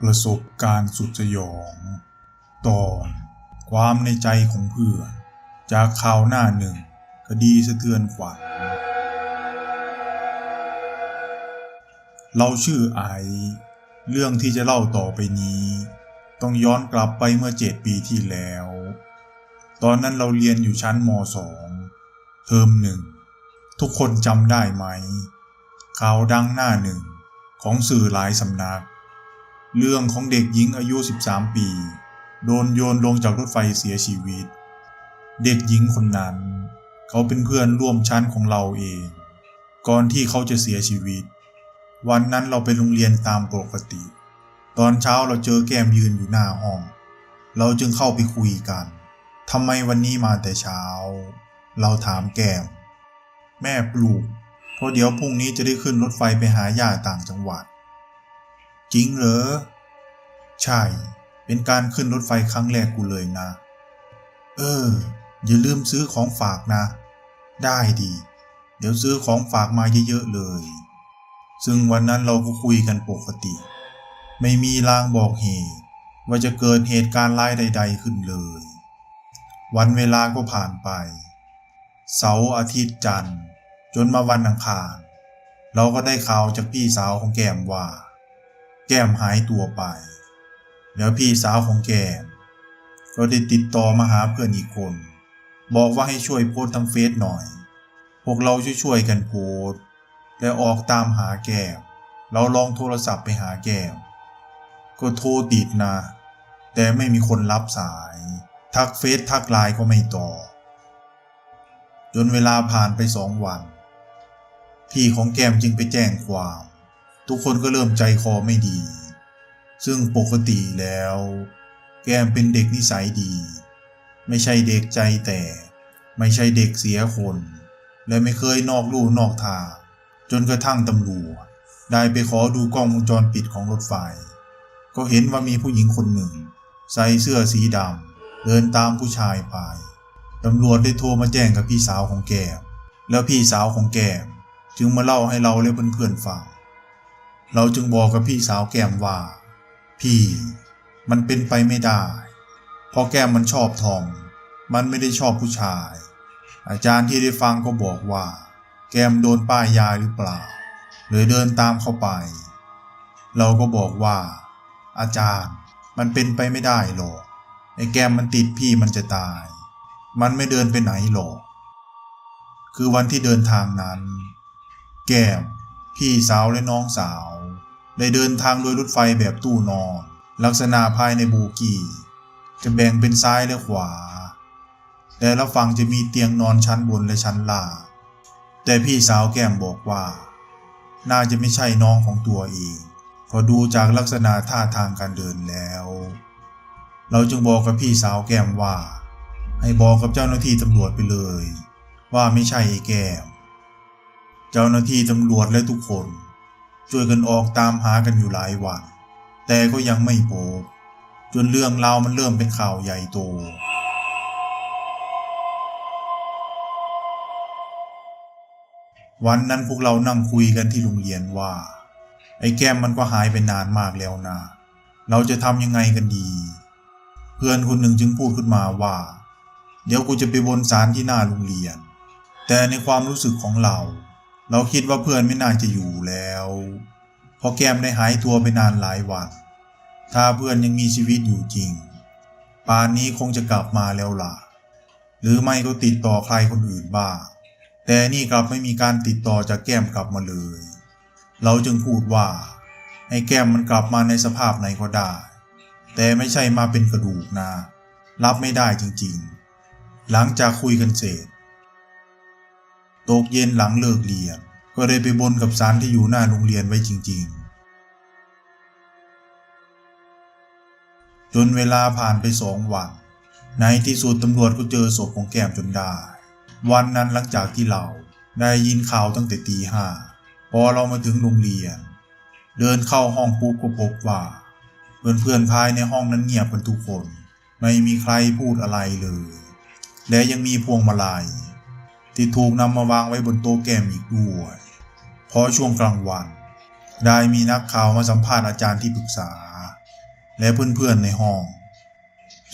ประสบการณ์สุดสยอง ตอนความในใจของเพื่อน จากข่าวหน้าหนึ่ง คดีสะเทือนขวัญเราชื่อไอ เรื่องที่จะเล่าต่อไปนี้ ต้องย้อนกลับไปเมื่อเจ็ดปีที่แล้ว ตอนนั้นเราเรียนอยู่ชั้นมสองเทอมหนึ่ง ทุกคนจำได้ไหมข่าวดังหน้าหนึ่งของสื่อหลายสำนัก เรื่องของเด็กหญิงอายุ 13 ปี โดนโยนลงจากรถไฟเสียชีวิต เด็กหญิงคนนั้น เขาเป็นเพื่อนร่วมชั้นของเราเอง ก่อนที่เขาจะเสียชีวิต วันนั้นเราไปโรงเรียนตามปกติ ตอนเช้าเราเจอแก้มยืนอยู่หน้าห้อง เราจึงเข้าไปคุยกันทำไมวันนี้มาแต่เช้า เราถามแก้ม แม่ปลูก เพราะเดี๋ยวพรุ่งนี้จะได้ขึ้นรถไฟไปหาย่าต่างจังหวัด จริงเหรอ ใช่ เป็นการขึ้นรถไฟครั้งแรกกูเลยนะ เออ อย่าลืมซื้อของฝากนะ ได้ดี เดี๋ยวซื้อของฝากมาเยอะๆเลย ซึ่งวันนั้นเราก็คุยกันปกติ ไม่มีลางบอกเหตุว่าจะเกิดเหตุการณ์ร้ายใด ๆ ขึ้นเลย วันเวลาก็ผ่านไป เสาร์อาทิตย์จันทร์ จนมาวันอังคาร เราก็ได้ข่าวจากพี่สาวของแก้มว่า แก้มหายตัวไป แล้วพี่สาวของแก้มก็ได้ติดต่อมาหาเพื่อนอีกคน บอกว่าให้ช่วยโพสต์ทางเฟซหน่อย พวกเราช่วยๆกันโพสต์และออกตามหาแก้มเราลองโทรศัพท์ไปหาแก้มก็โทรติดนะ แต่ไม่มีคนรับสาย ทักเฟซทักไลน์ก็ไม่ตอบจนเวลาผ่านไปสองวัน พี่ของแก้มจึงไปแจ้งความ ทุกคนก็เริ่มใจคอไม่ดี ซึ่งปกติแล้ว แกมเป็นเด็กนิสัยดี ไม่ใช่เด็กใจแต่ ไม่ใช่เด็กเสียคน และไม่เคยนอกลู่นอกทางจนกระทั่งตำรวจได้ไปขอดูกล้องวงจรปิดของรถไฟ ก็เห็นว่ามีผู้หญิงคนหนึ่ง ใส่เสื้อสีดำเดินตามผู้ชายไปตำรวจได้โทรมาแจ้งกับพี่สาวของแกมแล้วพี่สาวของแกมจึงมาเล่าให้เราและเพื่อนๆฟัง เราจึงบอกกับพี่สาวแก้มว่า พี่ มันเป็นไปไม่ได้ เพราะแก้มมันชอบทอม มันไม่ได้ชอบผู้ชาย อาจารย์ที่ได้ฟังก็บอกว่า แก้มโดนป้ายยาหรือเปล่าเลยเดินตามเข้าไป เราก็บอกว่า อาจารย์มันเป็นไปไม่ได้หรอกไอ้แก้มมันติดพี่มันจะตาย มันไม่เดินไปไหนหรอก คือวันที่เดินทางนั้น แก้ม พี่สาวและน้องสาว ได้เดินทางโดยรถไฟแบบตู้นอน ลักษณะภายในบูกี้จะแบ่งเป็นซ้ายและขวา แต่ละฝั่งจะมีเตียงนอนชั้นบนและชั้นล่าง แต่พี่สาวแก้มบอกว่า น่าจะไม่ใช่น้องของตัวเองเพอดูจากลักษณะท่าทางการเดินแล้ว เราจึงบอกกับพี่สาวแก้มว่า ให้บอกกับเจ้าหน้าที่ตำรวจไปเลย ว่าไม่ใช่ไอ้แก้ม เจ้าหน้าที่ตำรวจและทุกคน ช่วยกันออกตามหากันอยู่หลายวัน แต่ก็ยังไม่พบจนเรื่องราวมันเริ่มเป็นข่าวใหญ่โต วันนั้นพวกเรานั่งคุยกันที่โรงเรียนว่า ไอ้แก้มมันก็หายไปนานมากแล้วนะ เราจะทำยังไงกันดี เพื่อนคนหนึ่งจึงพูดขึ้นมาว่า เดี๋ยวกูจะไปบนศาลที่หน้าโรงเรียน แต่ในความรู้สึกของเรา เราคิดว่าเพื่อนไม่น่าจะอยู่แล้ว เพราะแก้มได้หายตัวไปนานหลายวัน ถ้าเพื่อนยังมีชีวิตอยู่จริง ป่านนี้คงจะกลับมาแล้วล่ะ หรือไม่ก็ติดต่อใครคนอื่นบ้าง แต่นี่กลับไม่มีการติดต่อจากแก้มกลับมาเลย เราจึงพูดว่า ให้แก้มมันกลับมาในสภาพไหนก็ได้ แต่ไม่ใช่มาเป็นกระดูกนะ รับไม่ได้จริงๆ หลังจากคุยกันเสร็จ ตกเย็นหลังเลิกเรียนก็ได้ไปบนกับสารที่อยู่หน้าโรงเรียนไว้จริง ๆ จนเวลาผ่านไปสองวัน ในที่สุดตำรวจก็เจอศพของแก้มจนได้ วันนั้นหลังจากที่เราได้ยินข่าวตั้งแต่ตีห้าพอเรามาถึงโรงเรียน เดินเข้าห้องปุ๊บก็พบว่า เพื่อนๆภายในห้องนั้นเงียบกันทุกคน ไม่มีใครพูดอะไรเลย และยังมีพวงมาลัย ที่ถูกนำมาวางไว้บนโต๊ะแก้มอีกด้วยเพราะช่วงกลางวัน ได้มีนักข่าวมาสัมภาษณ์อาจารย์ที่ปรึกษา และเพื่อนๆในห้อง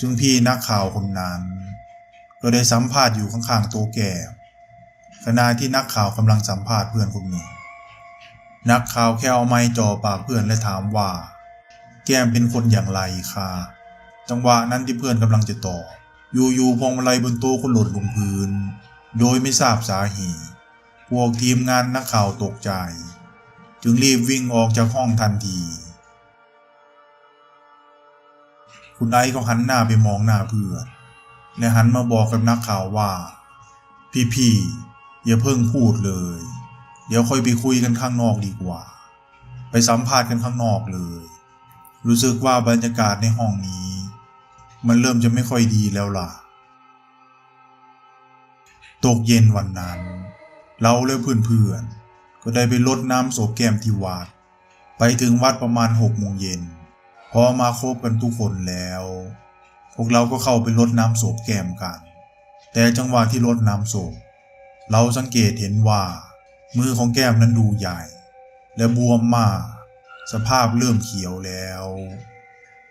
ซึ่งพี่นักข่าวคนนั้น ก็ได้สัมภาษณ์อยู่ข้างๆโต๊ะแก้มขณะที่นักข่าวกำลังสัมภาษณ์เพื่อนคนหนึ่งนักข่าวแค่เอาไม้จ่อปากเพื่อนและถามว่า แก้มเป็นคนอย่างไรคะจังหวะนั้นที่เพื่อนกำลังจะตอบอยู่ๆพวงมาลัยบนโต๊ะก็หล่นลงพื้น โดยไม่ทราบสาเหตุ พวกทีมงานนักข่าวตกใจ จึงรีบวิ่งออกจากห้องทันที คุณไอซ์ก็หันหน้าไปมองหน้าเพื่อน และหันมาบอกกับนักข่าวว่า พี่ๆ อย่าเพิ่งพูดเลย เดี๋ยวค่อยไปคุยกันข้างนอกดีกว่า ไปสัมภาษณ์กันข้างนอกเลย รู้สึกว่าบรรยากาศในห้องนี้ มันเริ่มจะไม่ค่อยดีแล้วล่ะ ตกเย็นวันนั้น เราและเพื่อนๆก็ได้ไปรดน้ำศพแก้มที่วัด ไปถึงวัดประมาณหกโมงเย็น พอมาครบกันทุกคนแล้ว พวกเราก็เข้าไปรดน้ำศพแก้มกัน แต่จังหวะที่รดน้ำศพเราสังเกตเห็นว่า มือของแก้มนั้นดูใหญ่ และบวมมาก สภาพเริ่มเขียวแล้ว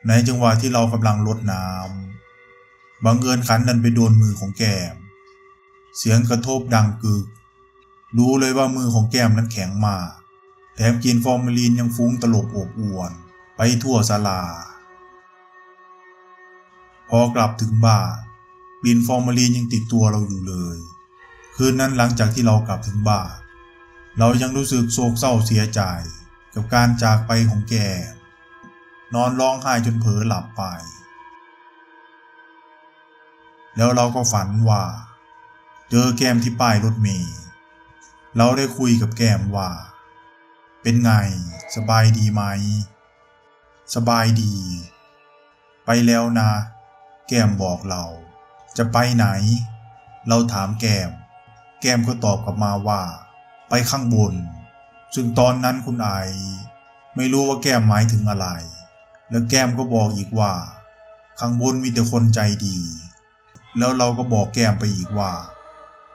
ในจังหวะที่เรากำลังรดน้ำบังเอิญขันดันไปโดนมือของแก้ม เสียงกระทบดังกึก รู้เลยว่ามือของแก้มนั้นแข็งมากแถมกลินฟอร์มาลีนยังฟุ้งตลบอบอวน ไปทั่วศาลา พอกลับถึงบ้านกลิ่นฟอร์มาลีนยังติดตัวเราอยู่เลย คืนนั้นหลังจากที่เรากลับถึงบ้านเรายังรู้สึกโศกเศร้าเสียใจ กับการจากไปของแกนอนร้องไห้จนเผลอหลับไป แล้วเราก็ฝันว่า เจอแก้มที่ป้ายรถเมล์เราได้คุยกับแก้มว่า เป็นไงสบายดีไหม สบายดี ไปแล้วนะ แก้มบอกเรา จะไปไหน เราถามแก้มแก้มก็ตอบกลับมาว่า ไปข้างบน ซึ่งตอนนั้นคุณไอ ไม่รู้ว่าแก้มหมายถึงอะไร แล้วแก้มก็บอกอีกว่า ข้างบนมีแต่คนใจดี แล้วเราก็บอกแก้มไปอีกว่า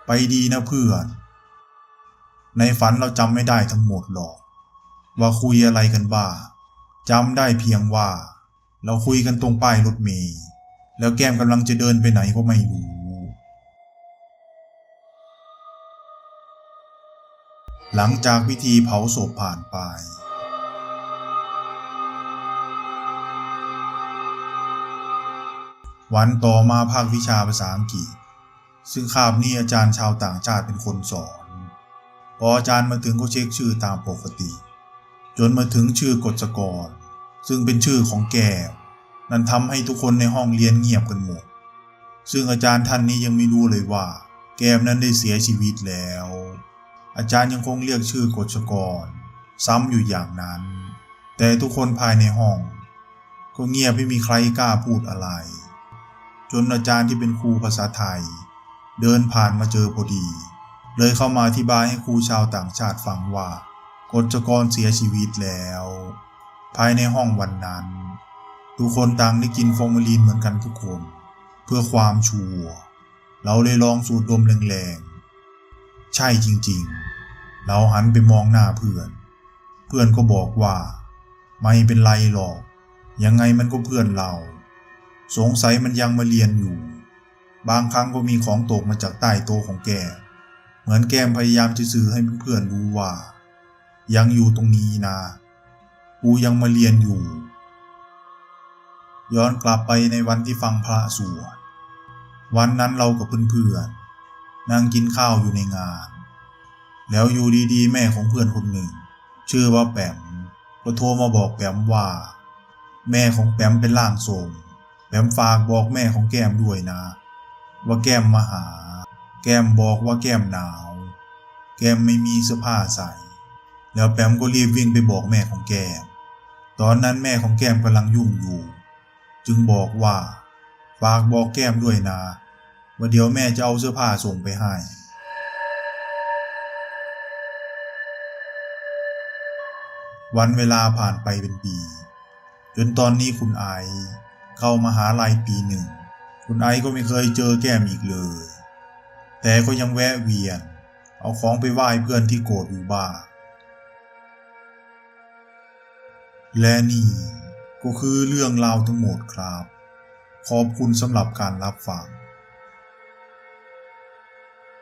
ไปดีนะเพื่อน ในฝันเราจำไม่ได้ทั้งหมดหรอก ว่าคุยอะไรกันบ้าจำได้เพียงว่า เราคุยกันตรงป้ายรถเมล์แล้วแก้มกำลังจะเดินไปไหนก็ไม่รู้ หลังจากพิธีเผาศพผ่านไป วันต่อมาภาควิชาภาษาอังกฤษ ซึ่งคาบนี้อาจารย์ชาวต่างชาติเป็นคนสอน พออาจารย์มาถึงก็เช็คชื่อตามปกติ จนมาถึงชื่อกฎกร ซึ่งเป็นชื่อของแก้วนั่นทำให้ทุกคนในห้องเรียนเงียบกันหมด ซึ่งอาจารย์ท่านนี้ยังไม่รู้เลยว่า แก้มนั้นได้เสียชีวิตแล้ว อาจารย์ยังคงเรียกชื่อกฎชกร ซ้ำอยู่อย่างนั้น แต่ทุกคนภายในห้อง ก็เงียบไม่มีใครกล้าพูดอะไร จนอาจารย์ที่เป็นครูภาษาไทย เดินผ่านมาเจอพอดี เลยเข้ามาอธิบายให้ครูชาวต่างชาติฟังว่ากฎชกรเสียชีวิตแล้ว ภายในห้องวันนั้น ทุกคนต่างได้กินฟอร์มาลีนเหมือนกันทุกคน เพื่อความชัวร์เราเลยลองสูดดมแรงๆ ใช่จริงๆ เราหันไปมองหน้าเพื่อน เพื่อนก็บอกว่า ไม่เป็นไรหรอก ยังไงมันก็เพื่อนเรา สงสัยมันยังมาเรียนอยู่ บางครั้งก็มีของตกมาจากใต้โต๊ะของแก เหมือนแกมพยายามจะสื่อให้เพื่อนๆรู้ว่า ยังอยู่ตรงนี้นะกูยังมาเรียนอยู่ ย้อนกลับไปในวันที่ฟังพระสวดวันนั้นเรากับเพื่อนๆนั่งกินข้าวอยู่ในงาน แล้วอยู่ดีๆ แม่ของเพื่อนคนหนึ่ง ชื่อว่าแปมก็โทรมาบอกแปมว่า แม่ของแปมเป็นร่างทรงแปมฝากบอกแม่ของแก้มด้วยนะ ว่าแก้มมาหา แก้มบอกว่าแก้มหนาว แก้มไม่มีเสื้อผ้าใส่ แล้วแปมก็รีบวิ่งไปบอกแม่ของแก้ม ตอนนั้นแม่ของแก้มกำลังยุ่งอยู่ จึงบอกว่าฝากบอกแก้มด้วยนะว่าเดี๋ยวแม่จะเอาเสื้อผ้าส่งไปให้วันเวลาผ่านไปเป็นปี จนตอนนี้คุณไอเข้ามาหาลัยปีหนึ่ง คุณไอก็ไม่เคยเจอแก้มอีกเลย แต่ก็ยังแวะเวียน เอาของไปไหว้เพื่อนที่โกรธอยู่บ้างและนี่ก็คือเรื่องราวทั้งหมดครับ ขอบคุณสำหรับการรับฟัง